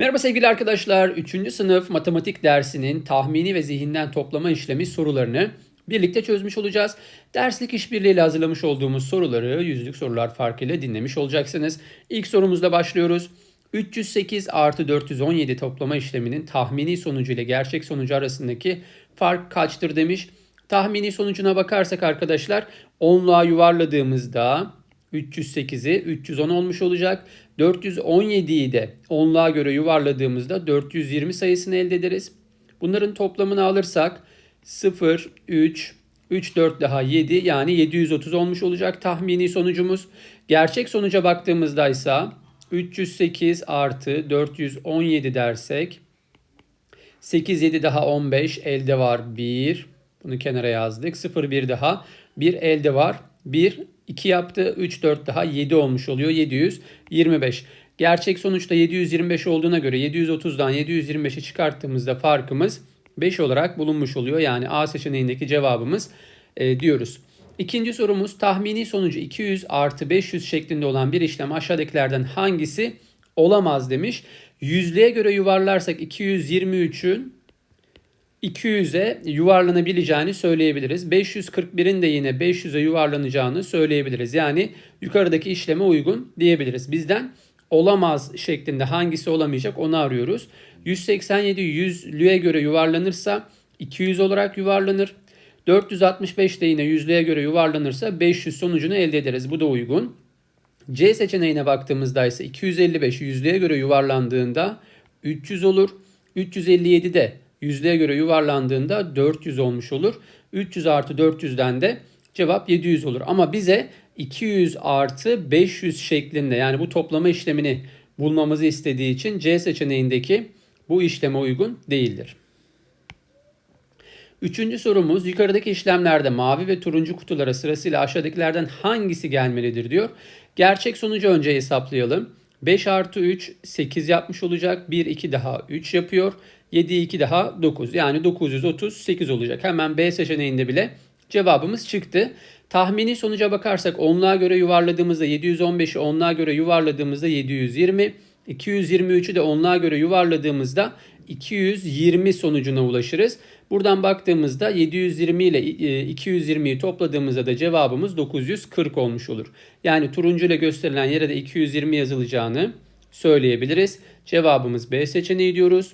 Merhaba sevgili arkadaşlar. 3. sınıf matematik dersinin tahmini ve zihinden toplama işlemi sorularını birlikte çözmüş olacağız. Derslik işbirliğiyle hazırlamış olduğumuz soruları yüzlük sorular farkıyla dinlemiş olacaksınız. İlk sorumuzla başlıyoruz. 308 artı 417 toplama işleminin tahmini sonucu ile gerçek sonucu arasındaki fark kaçtır demiş. Tahmini sonucuna bakarsak arkadaşlar 10'luğa yuvarladığımızda 308'i 310 olmuş olacak. 417'yi de 10'luğa göre yuvarladığımızda 420 sayısını elde ederiz. Bunların toplamını alırsak 0, 3, 3, 4 daha 7 yani 730 olmuş olacak tahmini sonucumuz. Gerçek sonuca baktığımızda ise 308 artı 417 dersek 8, 7 daha 15 elde var 1. Bunu kenara yazdık. 0, 1 daha 1 elde var. 1, 2 yaptı. 3, 4 daha 7 olmuş oluyor. 725. Gerçek sonuçta 725 olduğuna göre 730'dan 725'i çıkarttığımızda farkımız 5 olarak bulunmuş oluyor. Yani A seçeneğindeki cevabımız e, diyoruz. İkinci sorumuz tahmini sonucu 200 artı 500 şeklinde olan bir işlem aşağıdakilerden hangisi olamaz demiş. Yüzlüğe göre yuvarlarsak 223'ün 200'e yuvarlanabileceğini söyleyebiliriz. 541'in de yine 500'e yuvarlanacağını söyleyebiliriz. Yani yukarıdaki işleme uygun diyebiliriz. Bizden olamaz şeklinde hangisi olamayacak onu arıyoruz. 187 yüzlüğe göre yuvarlanırsa 200 olarak yuvarlanır. 465 de yine yüzlüğe göre yuvarlanırsa 500 sonucunu elde ederiz. Bu da uygun. C seçeneğine baktığımızda ise 255 yüzlüğe göre yuvarlandığında 300 olur. 357 de yüzlüğe göre yuvarlandığında 400 olmuş olur. 300 artı 400'den de cevap 700 olur. Ama bize 200 artı 500 şeklinde yani bu toplama işlemini bulmamızı istediği için C seçeneğindeki bu işleme uygun değildir. Üçüncü sorumuz yukarıdaki işlemlerde mavi ve turuncu kutulara sırasıyla aşağıdakilerden hangisi gelmelidir diyor. Gerçek sonucu önce hesaplayalım. 5 artı 3 8 yapmış olacak. 1 2 daha 3 yapıyor. 7 2 daha 9 yani 938 olacak. Hemen B seçeneğinde bile cevabımız çıktı. Tahmini sonuca bakarsak onluğa göre yuvarladığımızda 715'i onluğa göre yuvarladığımızda 720. 223'ü de onluğa göre yuvarladığımızda 220 sonucuna ulaşırız. Buradan baktığımızda 720 ile 220'yi topladığımızda da cevabımız 940 olmuş olur. Yani turuncu ile gösterilen yere de 220 yazılacağını söyleyebiliriz. Cevabımız B seçeneği diyoruz.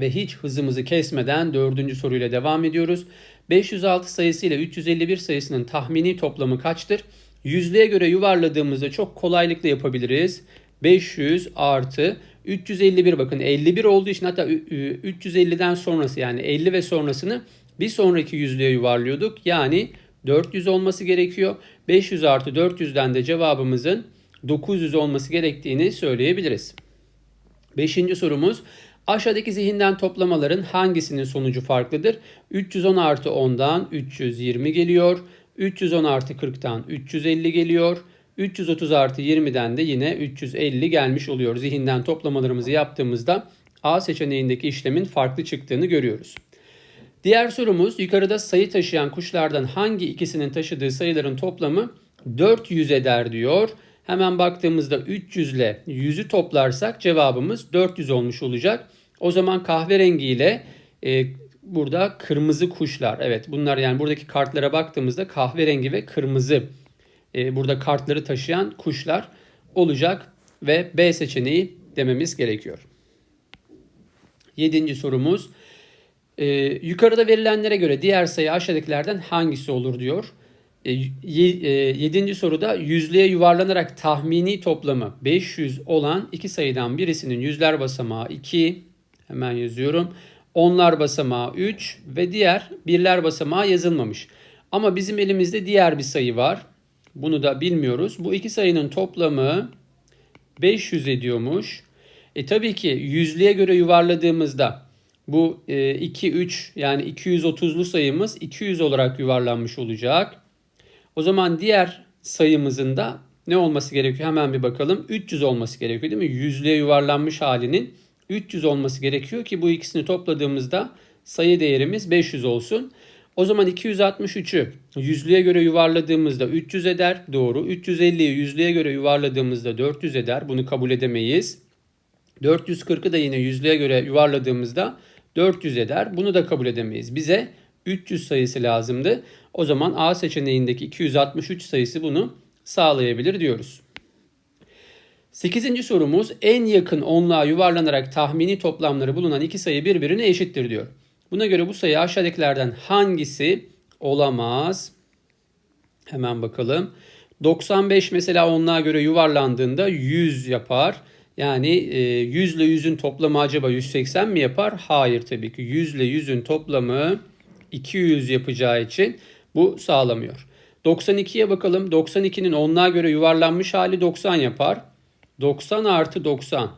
Ve hiç hızımızı kesmeden dördüncü soruyla devam ediyoruz. 506 sayısı ile 351 sayısının tahmini toplamı kaçtır? Yüzlüğe göre yuvarladığımızda çok kolaylıkla yapabiliriz. 500 artı 351 bakın 51 olduğu için hatta 350'den sonrası yani 50 ve sonrasını bir sonraki yüzlüğe yuvarlıyorduk. Yani 400 olması gerekiyor. 500 artı 400'den de cevabımızın 900 olması gerektiğini söyleyebiliriz. Beşinci sorumuz aşağıdaki zihinden toplamaların hangisinin sonucu farklıdır? 310 artı 10'dan 320 geliyor. 310 artı 40'tan 350 geliyor. 330 artı 20'den de yine 350 gelmiş oluyor. Zihinden toplamalarımızı yaptığımızda A seçeneğindeki işlemin farklı çıktığını görüyoruz. Diğer sorumuz yukarıda sayı taşıyan kuşlardan hangi ikisinin taşıdığı sayıların toplamı 400 eder diyor. Hemen baktığımızda 300 ile 100'ü toplarsak cevabımız 400 olmuş olacak. O zaman kahverengi ile e, burada kırmızı kuşlar. Evet bunlar yani buradaki kartlara baktığımızda kahverengi ve kırmızı e, burada kartları taşıyan kuşlar olacak ve B seçeneği dememiz gerekiyor. Yedinci sorumuz. E, yukarıda verilenlere göre diğer sayı aşağıdakilerden hangisi olur diyor. E, e, yedinci soruda yüzlüğe yuvarlanarak tahmini toplamı 500 olan iki sayıdan birisinin yüzler basamağı 2 hemen yazıyorum. Onlar basamağı 3 ve diğer birler basamağı yazılmamış. Ama bizim elimizde diğer bir sayı var. Bunu da bilmiyoruz. Bu iki sayının toplamı 500 ediyormuş. E tabii ki yüzlüğe göre yuvarladığımızda bu 2, 3 yani 230'lu sayımız 200 olarak yuvarlanmış olacak. O zaman diğer sayımızın da ne olması gerekiyor? Hemen bir bakalım. 300 olması gerekiyor değil mi? Yüzlüğe yuvarlanmış halinin 300 olması gerekiyor ki bu ikisini topladığımızda sayı değerimiz 500 olsun. O zaman 263'ü yüzlüğe göre yuvarladığımızda 300 eder. Doğru. 350'yi yüzlüğe göre yuvarladığımızda 400 eder. Bunu kabul edemeyiz. 440'ı da yine yüzlüğe göre yuvarladığımızda 400 eder. Bunu da kabul edemeyiz. Bize 300 sayısı lazımdı. O zaman A seçeneğindeki 263 sayısı bunu sağlayabilir diyoruz. 8. sorumuz en yakın onluğa yuvarlanarak tahmini toplamları bulunan iki sayı birbirine eşittir diyor. Buna göre bu sayı aşağıdakilerden hangisi olamaz? Hemen bakalım. 95 mesela onluğa göre yuvarlandığında 100 yapar. Yani 100 ile 100'ün toplamı acaba 180 mi yapar? Hayır tabii ki. 100 ile 100'ün toplamı 200 yapacağı için bu sağlamıyor. 92'ye bakalım. 92'nin onluğa göre yuvarlanmış hali 90 yapar. 90 artı 90.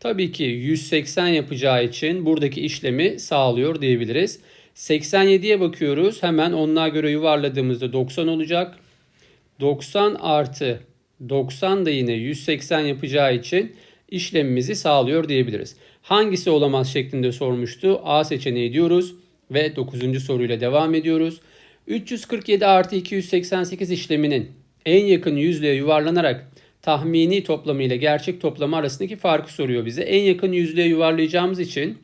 Tabii ki 180 yapacağı için buradaki işlemi sağlıyor diyebiliriz. 87'ye bakıyoruz. Hemen onluğa göre yuvarladığımızda 90 olacak. 90 artı 90 da yine 180 yapacağı için işlemimizi sağlıyor diyebiliriz. Hangisi olamaz şeklinde sormuştu. A seçeneği diyoruz ve 9. soruyla devam ediyoruz. 347 artı 288 işleminin en yakın yüzlüğe yuvarlanarak tahmini toplamı ile gerçek toplamı arasındaki farkı soruyor bize. En yakın yüzlüğe yuvarlayacağımız için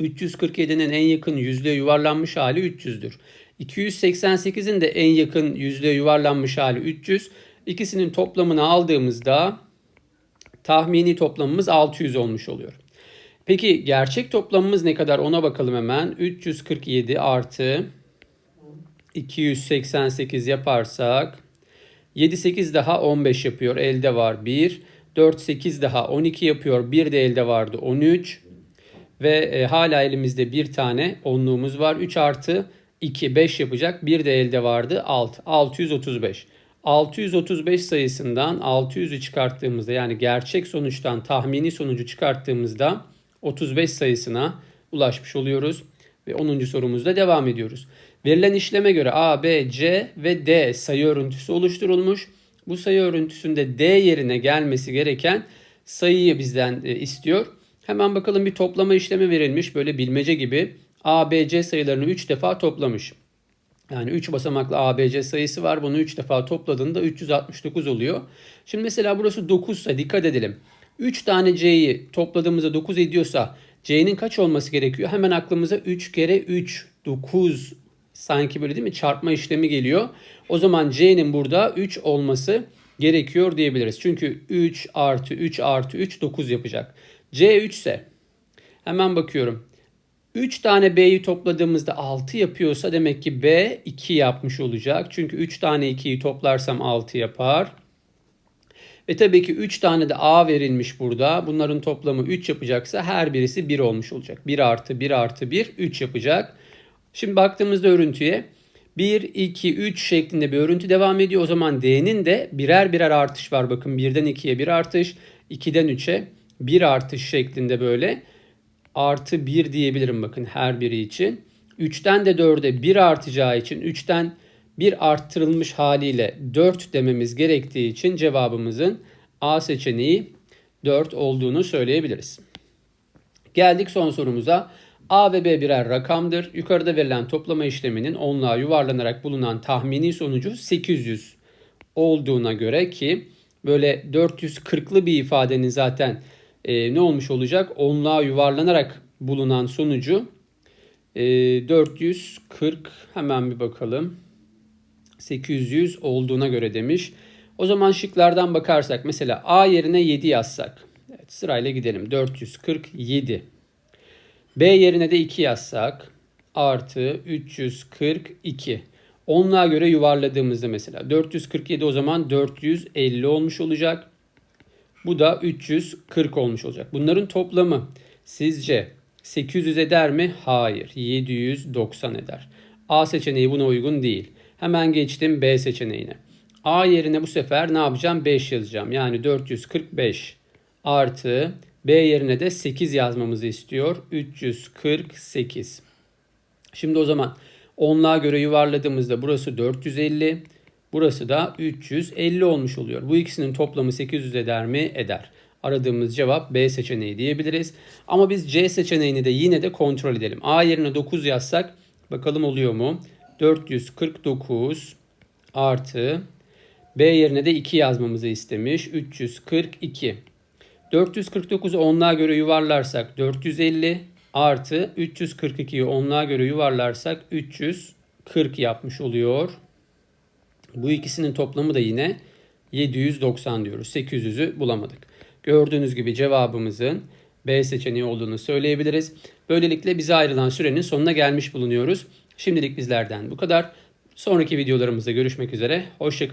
347'nin en yakın yüzlüğe yuvarlanmış hali 300'dür. 288'in de en yakın yüzlüğe yuvarlanmış hali 300. İkisinin toplamını aldığımızda tahmini toplamımız 600 olmuş oluyor. Peki gerçek toplamımız ne kadar ona bakalım hemen. 347 artı 288 yaparsak 7 8 daha 15 yapıyor. Elde var 1. 4 8 daha 12 yapıyor. 1 de elde vardı 13. Ve e, hala elimizde bir tane onluğumuz var. 3 artı 2 5 yapacak. Bir de elde vardı 6. 635. 635 sayısından 600'ü çıkarttığımızda yani gerçek sonuçtan tahmini sonucu çıkarttığımızda 35 sayısına ulaşmış oluyoruz. Ve 10. sorumuzda devam ediyoruz. Verilen işleme göre A, B, C ve D sayı örüntüsü oluşturulmuş. Bu sayı örüntüsünde D yerine gelmesi gereken sayıyı bizden e, istiyor. Hemen bakalım bir toplama işlemi verilmiş. Böyle bilmece gibi A, B, C sayılarını 3 defa toplamış. Yani 3 basamaklı A, B, C sayısı var. Bunu 3 defa topladığında 369 oluyor. Şimdi mesela burası 9 ise dikkat edelim. 3 tane C'yi topladığımızda 9 ediyorsa C'nin kaç olması gerekiyor? Hemen aklımıza 3 kere 3, 9 sanki böyle değil mi çarpma işlemi geliyor. O zaman C'nin burada 3 olması gerekiyor diyebiliriz. Çünkü 3 artı 3 artı 3 9 yapacak. C 3 ise hemen bakıyorum. 3 tane B'yi topladığımızda 6 yapıyorsa demek ki B 2 yapmış olacak. Çünkü 3 tane 2'yi toplarsam 6 yapar. Ve tabii ki 3 tane de A verilmiş burada. Bunların toplamı 3 yapacaksa her birisi 1 olmuş olacak. 1 artı 1 artı 1 3 yapacak. Şimdi baktığımızda örüntüye 1, 2, 3 şeklinde bir örüntü devam ediyor. O zaman D'nin de birer birer artış var. Bakın 1'den 2'ye 1 artış, 2'den 3'e 1 artış şeklinde böyle artı 1 diyebilirim bakın her biri için. 3'ten de 4'e 1 artacağı için 3'ten 1 arttırılmış haliyle 4 dememiz gerektiği için cevabımızın A seçeneği 4 olduğunu söyleyebiliriz. Geldik son sorumuza. A ve B birer rakamdır. Yukarıda verilen toplama işleminin onluğa yuvarlanarak bulunan tahmini sonucu 800 olduğuna göre ki böyle 440'lı bir ifadenin zaten e, ne olmuş olacak? Onluğa yuvarlanarak bulunan sonucu e, 440 hemen bir bakalım. 800 olduğuna göre demiş. O zaman şıklardan bakarsak mesela A yerine 7 yazsak. Evet, sırayla gidelim. 447. B yerine de 2 yazsak. Artı 342. Onluğa göre yuvarladığımızda mesela 447 o zaman 450 olmuş olacak. Bu da 340 olmuş olacak. Bunların toplamı sizce 800 eder mi? Hayır. 790 eder. A seçeneği buna uygun değil. Hemen geçtim B seçeneğine. A yerine bu sefer ne yapacağım? 5 yazacağım. Yani 445 artı B yerine de 8 yazmamızı istiyor. 348. Şimdi o zaman onluğa göre yuvarladığımızda burası 450. Burası da 350 olmuş oluyor. Bu ikisinin toplamı 800 eder mi? Eder. Aradığımız cevap B seçeneği diyebiliriz. Ama biz C seçeneğini de yine de kontrol edelim. A yerine 9 yazsak bakalım oluyor mu? 449 artı B yerine de 2 yazmamızı istemiş. 342. 449'u onluğa göre yuvarlarsak 450 artı 342'yi onluğa göre yuvarlarsak 340 yapmış oluyor. Bu ikisinin toplamı da yine 790 diyoruz. 800'ü bulamadık. Gördüğünüz gibi cevabımızın B seçeneği olduğunu söyleyebiliriz. Böylelikle bize ayrılan sürenin sonuna gelmiş bulunuyoruz. Şimdilik bizlerden bu kadar. Sonraki videolarımızda görüşmek üzere. Hoşçakalın.